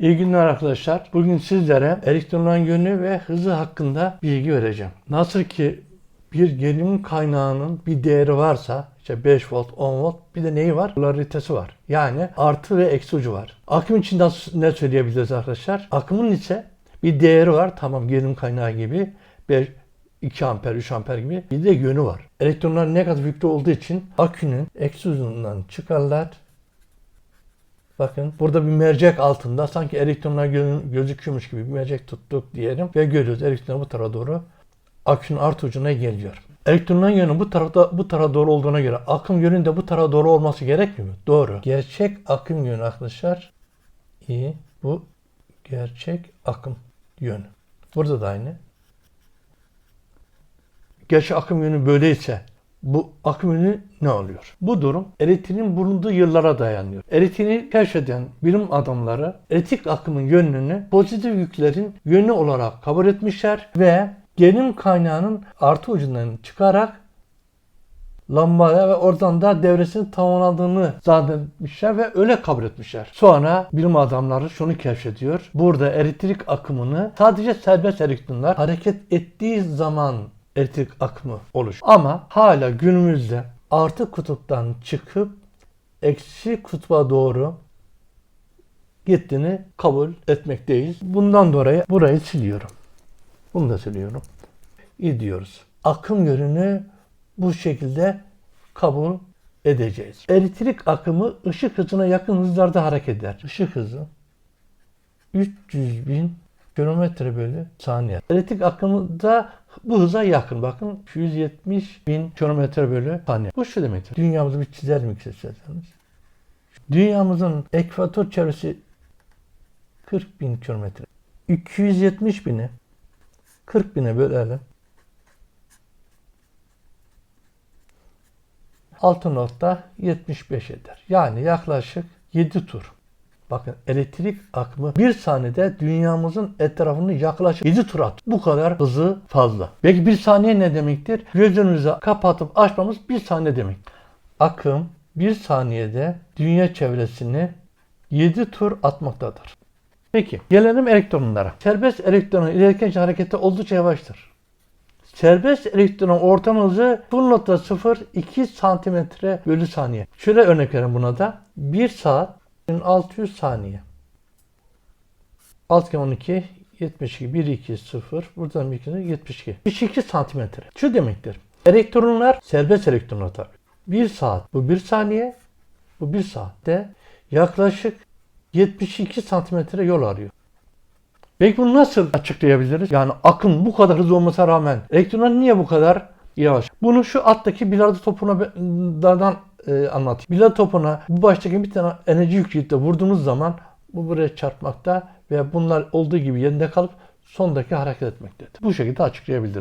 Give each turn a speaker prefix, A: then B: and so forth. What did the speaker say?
A: İyi günler arkadaşlar. Bugün sizlere elektronların yönü ve hızı hakkında bilgi vereceğim. Nasıl ki bir gerilim kaynağının bir değeri varsa işte 5 volt, 10 volt bir de neyi var? Polaritesi var. Yani artı ve eksi ucu var. Akım için nasıl, ne söyleyebiliriz arkadaşlar? Akımın ise bir değeri var. Tamam gerilim kaynağı gibi 5, 2 amper, 3 amper gibi bir de yönü var. Elektronlar negatif yüklü olduğu için akünün eksi ucundan çıkarlar Bakın burada bir mercek altında sanki elektronlar gö- gözüküyormuş gibi bir mercek tuttuk diyelim ve görüyoruz elektronlar bu tarafa doğru akünün artı ucuna geliyor. Elektronların yönü bu tarafta bu tarafa doğru olduğuna göre akım yönünün de bu tarafa doğru olması gerekmiyor mu? Doğru. Gerçek akım yönü arkadaşlar iyi. Bu gerçek akım yönü. Burada da aynı. Gerçek akım yönü böyleyse bu akım yönü ne oluyor? Bu durum elektriğin bulunduğu yıllara dayanıyor. Elektriği keşfeden bilim adamları elektrik akımın yönünü pozitif yüklerin yönü olarak kabul etmişler ve gerilim kaynağının artı ucundan çıkarak lambaya ve oradan da devresinin tamamlandığını zannetmişler ve öyle kabul etmişler. Sonra bilim adamları şunu keşfediyor. Burada elektrik akımını sadece serbest elektronlar hareket ettiği zaman elektrik akımı oluş. Ama hala günümüzde artı kutuptan çıkıp eksi kutba doğru gittiğini kabul etmekteyiz. Bundan dolayı burayı siliyorum. Bunu da siliyorum. İyi diyoruz. Akım yönünü bu şekilde kabul edeceğiz. Elektrik akımı ışık hızına yakın hızlarda hareket eder. Işık hızı 300 bin kilometre bölü saniye. Elektrik akımı da bu hıza yakın. Bakın 170 bin kilometre bölü saniye. Bu şu demektir. Dünyamızı bir çizer mi isterseniz? Dünyamızın ekvator çevresi 40 bin kilometre. 270 bini 40 bine bölelim. 6.75 eder. Yani yaklaşık 7 tur. Bakın elektrik akımı bir saniyede dünyamızın etrafını yaklaşık 7 tur at. Bu kadar hızı fazla. Peki bir saniye ne demektir? Gözünüzü kapatıp açmamız bir saniye demek. Akım bir saniyede dünya çevresini 7 tur atmaktadır. Peki gelelim elektronlara. Serbest elektronun ilerken hareketi oldukça yavaştır. Serbest elektronun ortam hızı 0.02 santimetre bölü saniye. Şöyle örnek verelim buna da. 1 saat 600 saniye. 6 kere 12 72 1 2 0 buradan 1 2 72 72 santimetre. Şu demektir. Elektronlar serbest elektronlar tabii. 1 saat bu 1 saniye bu 1 saatte yaklaşık 72 santimetre yol arıyor. Peki bunu nasıl açıklayabiliriz? Yani akım bu kadar hızlı olmasına rağmen elektronlar niye bu kadar yavaş? Bunu şu alttaki bilardo topundan e, anlatayım. Bilardo topuna bu baştaki bir tane enerji yükleyip de vurduğumuz zaman bu buraya çarpmakta ve bunlar olduğu gibi yerinde kalıp sondaki hareket etmektedir. Bu şekilde açıklayabiliriz.